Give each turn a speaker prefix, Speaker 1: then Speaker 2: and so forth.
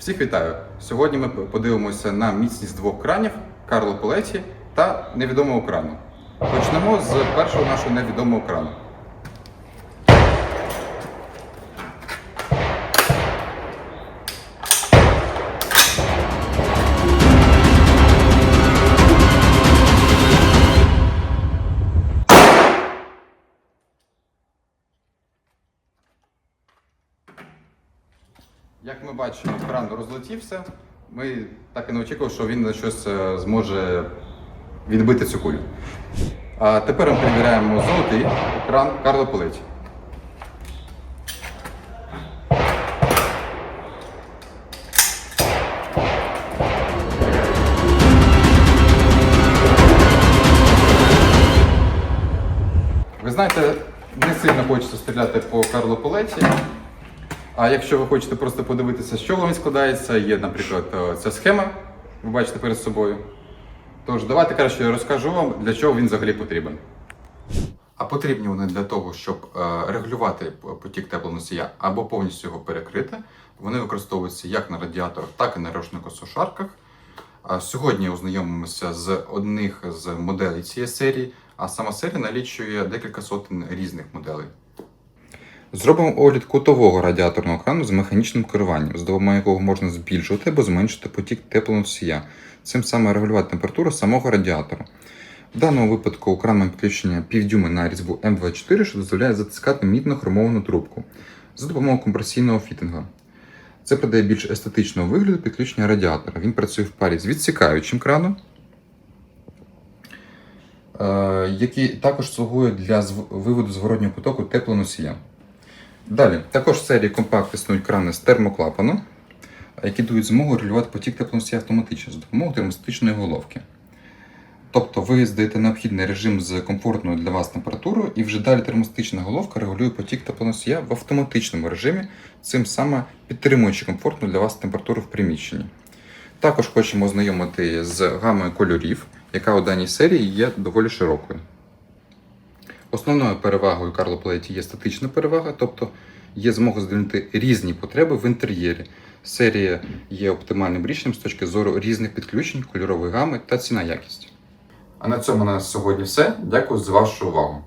Speaker 1: Всіх вітаю! Сьогодні ми подивимося на міцність двох кранів Карло Полеті та невідомого крану. Почнемо з першого нашого невідомого крану. Як ми бачимо, кран розлетівся. Ми так і не очікували, що він на щось е, зможе відбити цю кулю. А тепер ми перевіряємо золотий кран Карло Полеті. Ви знаєте, не сильно хочеться стріляти по Карло Полеті. А якщо ви хочете просто подивитися, з чого він складається, є, наприклад, е, ця схема, ви бачите перед собою. Тож давайте краще я розкажу вам, для чого він взагалі потрібен. А потрібні вони для того, щоб е, регулювати потік теплоносія або повністю його перекрити. Вони використовуються як на радіаторах, так і на рушникосушарках. Сьогодні ознайомимося з одних з моделей цієї серії, а сама серія налічує декілька сотень різних моделей. Зробимо огляд кутового радіаторного крану з механічним керуванням, з допомогою якого можна збільшувати або зменшити потік теплоносія, цим самим регулювати температуру самого радіатора. В даному випадку у кран має підключення півдюйма на різьбу М24, що дозволяє затискати мідно хромовану трубку за допомогою компресійного фітингу. Це придає більш естетичного вигляду підключення радіатора. Він працює в парі з відсікаючим краном, е, який також слугує для виводу зворотнього потоку теплоносія. Далі, також в серії компакт існують крани з термоклапаном, які дають змогу регулювати потік теплоносія автоматично за допомогою термостатичної головки. Тобто ви здаєте необхідний режим з комфортною для вас температурою, і вже далі термостатична головка регулює потік теплоносія в автоматичному режимі, цим саме підтримуючи комфортну для вас температуру в приміщенні. Також хочемо ознайомити з гамою кольорів, яка у даній серії є доволі широкою. Основною перевагою Карло Плеті є статична перевага, тобто є змога задовольнити різні потреби в інтер'єрі. Серія є оптимальним рішенням з точки зору різних підключень, кольорової гами та ціна якість. А на цьому на сьогодні все. Дякую за вашу увагу.